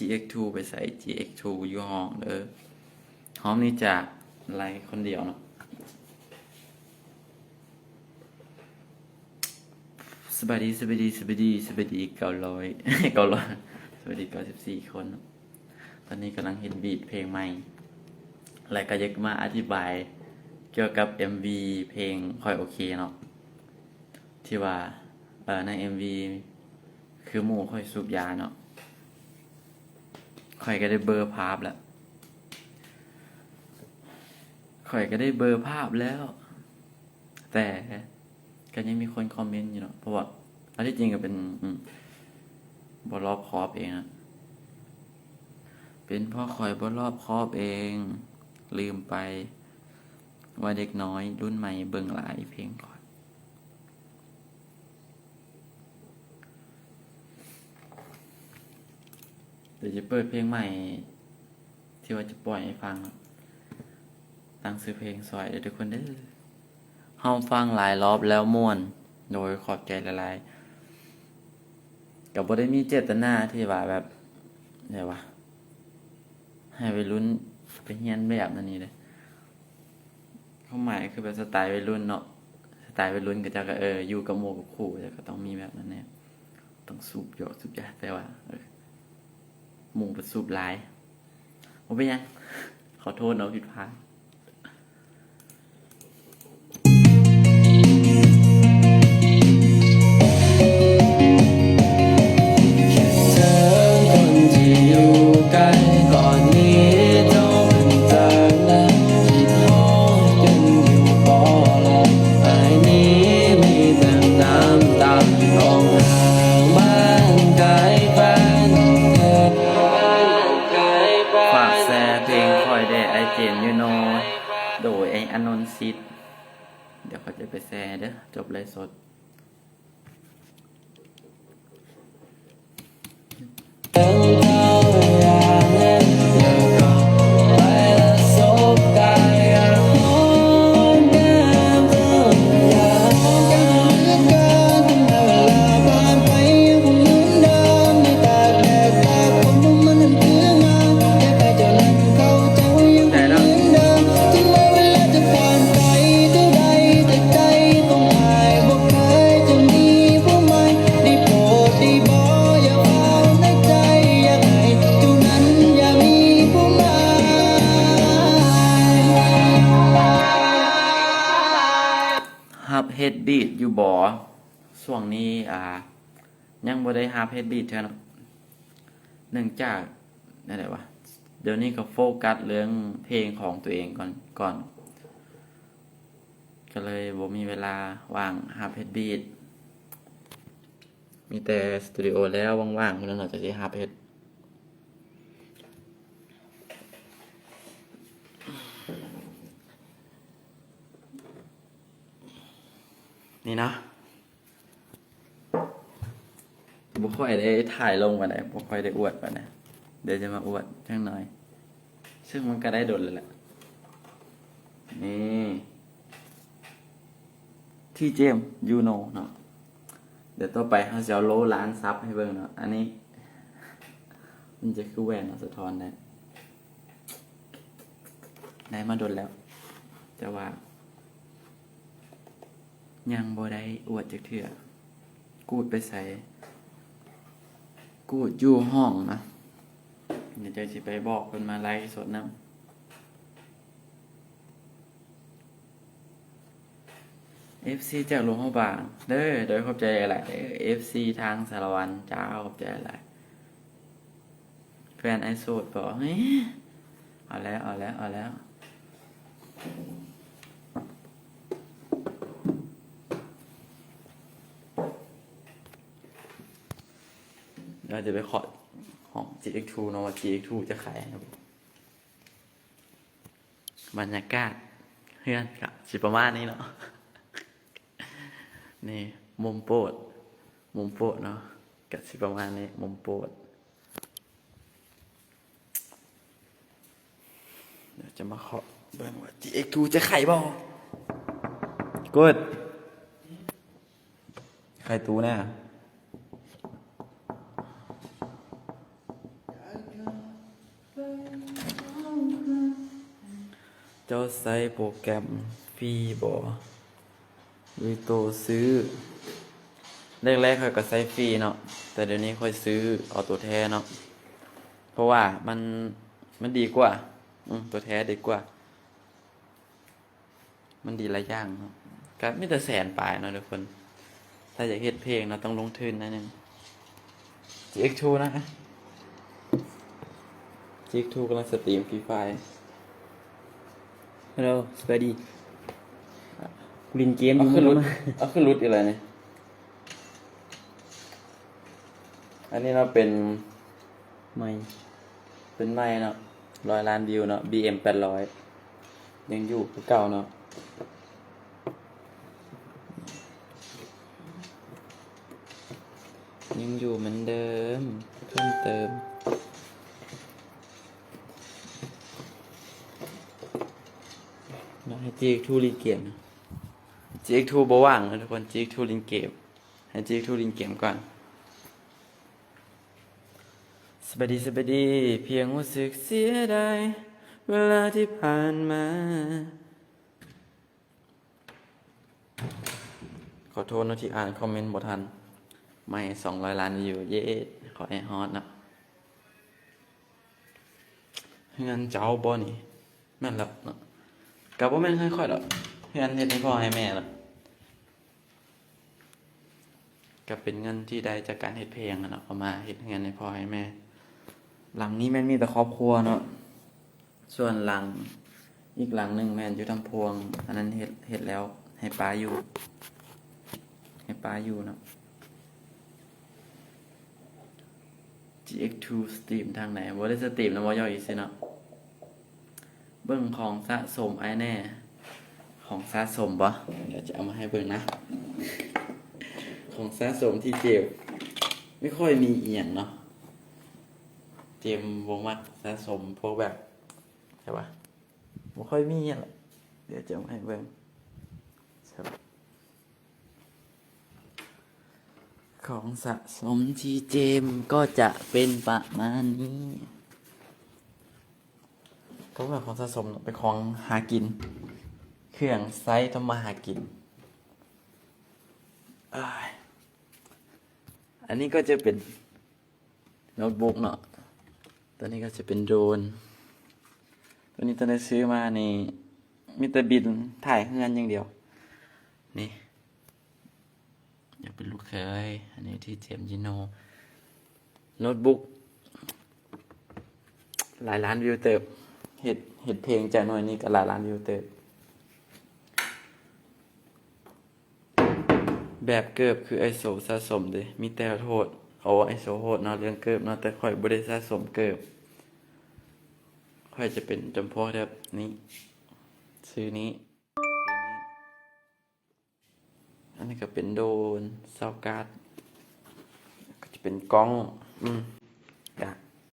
GX2 ไปใส่ Gx2 ยู่ห้องเด้อห้องนี้จะไล่คนเดียวเนาะสบายดีสบายดีสบายดีสบายดีเก้าร้อยเก้าร้อยสวัสดีเก้าสิบสี่คน ตอนนี้กำลังเห็นบีทเพลงใหม่และก็ยากมาอธิบาย เกี่ยวกับ MV เพลงค่อยโอเคเนาะที่ว่าเออใน MV คือหมู่ค่อยสูบยาเนาะ ค่อยก็ได้เบอร์ภาพแล้วค่อยก็ได้เบอร์ภาพแล้ว แต่ก็ยังมีคนคอมเมนต์อยู่เนาะเพราะว่าอันที่จริงก็เป็นบอรอบคอบเองอะเป็นเพ่อคอยบอรอบคอบเอง ลืมไป ว่าเด็กน้อยรุ่นใหม่เบิ่งหลายเพลงก่ เดี๋ยวจะเปิดเพลงใหม่ ที่ว่าจะปล่อยให้ฟังตั้งซื้อเพลงสวยเดี๋ยวทุกคนเด้อเฮาฟังหลายรอบแล้วม่วน โดยขอบใจหลายๆกับบได้มีเจตนาที่ว่าแบบเดี๋ยววะให้วัยรุ่นไปเฮียนแบบนั้นนี่เลยควาหมายคือแบบสไตล์วัยรุ่นเนาะสไตล์วัยรุ่นก็จะก็เอออยู่กับโมกับคู่แต่ก็ต้องมีแบบนั้นแน่ต้องสูบหยอกสูบยาแต่ว่าเออ หมูประสูบหลายผมเป็นยัง ขอโทษเนาะผิดพลาด จบเลยสด เฮดบีดอยู่บ่ช่วงนี้อ่า ยังบ่ได้ฮับเฮดบีดเท่านั้นเนื่องจากนั่นแหละวะเดี๋ยวนี้ก็โฟกัสเรื่องเพลงของตัวเองก่อนก่อน ก็เลยบ่มีเวลาว่างฮับเฮดบีดมีแต่สตูดิโอแล้วว่างๆเมื่อนั้นเราจะได้ฮับเฮด นี่นะบ่ค่อยได้ถ่ายลงมาไหนบ่ค่อยได้อวดมาไหนเดี๋ยวจะมาอวดจังหน่อย ซึ่งมันก็ได้โดนเลยแหละ นี่ที่เจมยูโนเนาะ เดี๋ยวต่อไปเขาจะเอาโลล้านซับให้เบิ่งเนาะ อันนี้ มันจะคือแหวนสะท้อนได้ได้มาโดนแล้ว แต่ว่า ยังบ่ได้อวดจักเถื่อกูดไปใส่กูดอยู่ห้องนะเดี๋ยวจะสิไปบอกคนมาไล่สดน้ำ FC จากหลวงพ่อบางเด้อโดยขอบใจอะไร FC ทางสารวันเจ้าขอบใจอะไรแฟนไอโซดบอกเฮ้ยเอาแล้วเอาแล้วเอาแล้ว เราจะไปขอของ GX2 เนอะว่า GX2 จะขายครับบรรยากาศเพื่อนกับสิประมาณนี้เนาะนี่มุมโปรดมุมโปรดเนาะกับสิประมาณนี้มุมโปรดเดี๋ยวจะมาขอเบิ่งว่า GX2 จะไขบ่กดไข่ตูแน่ เจ้าใช้โปรแกรมฟรีบ่หรือโตซื้อ แรกๆค่อยก็ใช้ฟรีเนาะแต่เดี๋ยวนี้ค่อยซื้อเอาตัวแท้เนาะเพราะว่ามันมันดีกว่า อืตัวแท้ดีกว่า มันดีหลายอย่างเนาะก็ไม่แต่แสนปลายเนาะทุกคน ถ้าอยากเฮ็ดเพลงเราต้องลงทุนนะนึง GX2 นะ GX2 กำลังสตรีมฟรีไฟ ฮัลโหลสวัสดีกูเล่นเกมอเอายู่ขึ้นรุดมาเอาขึ้นรุดอะไรเนี่ย อันนี้เราเป็นไม่เป็นไม้เนาะร้อยล้านวิวเนาะ BM แปดร้อยยังอยู่คือเก่าเนาะยังอยู่เหมือนเดิมเพิ่มเติม เราให้ GX2 ลิงเกมนะ GX2 บ่ว่างนะทุกคน GX2 ลิงเกมให้ GX2 ลิงเกมก่อนสวัสดีสวัสดีเพียงรู้สึกเสียดายเวลาที่ผ่านมา ขอโทษนะที่อ่านคอมเมนต์บทัน ไม่สองร้อยล้านวิวเย้ขอไอฮอตนะเงินเจ้าบ่นี่แม่นแล้วเนาะ กับบ่แม่ค่อยๆหรอกเงินเฮ็ดให้พ่อให้แม่ละก็เป็นเงินที่ได้จากการเฮ็ดเพลงอะเนาะเอามาเฮ็ดเงินให้พ่อให้แม่ หลังนี้แม่นมีแต่ครอบครัวเนาะส่วนหลังอีกหลังหนึ่งแม่นอยู่ทำพวง อันนั้นเฮ็ดเฮ็ดแล้ว ให้ป้าอยู่ ให้ป้าอยู่เนาะ GX2 สตรีมทางไหนบ่ได้สตรีมนะบ่ย่อยอีกสิเนาะ เบิ่งของสะสมไอ้แน่ ของสะสมบ่เดี๋ยวจะเอามาให้เบิ่งนะ ของสะสมที่เจ็บไม่ค่อยมีเอียงเนาะ เจมวงมักสะสมพวกแบบใช่ปะไม่ค่อยมีอะหรอกเดี๋ยวจะเอามาให้เบิ่งของสะสมที่เจมก็จะเป็นประมาณนี้ ก็แบบของสะสมเป็นของหากิน เครื่องไซส์ทำมาหากิน อันนี้ก็จะเป็นโน้ตบุ๊กเนาะ ตัวนี้ก็จะเป็นโดรน ตัวนี้ตอนได้ซื้อมาในี่มีแต่บินถ่ายเฮือนอย่างเดียว นี่อยากเป็นลูกเคย อันนี้ที่เจมส์จิโนโน้ตบุ๊กหลายล้านวิวเติบ เห็ดเห็ดเพลงจากหน่วยนี้ก็หลายล้านวิวเติบแบบเกิบคือไอโซสะสมเด้มีแต่โทษเอาไอโซโหดเนาะเรื่องเกิบเนาะแต่ค่อยบ่ได้สะสมเกิบค่อยจะเป็นจำพวกแบบนี้ ซื้อนี้อนี้อันนี้ก็เป็นโดนเซาการ์ดก็จะเป็นกล้อง อืม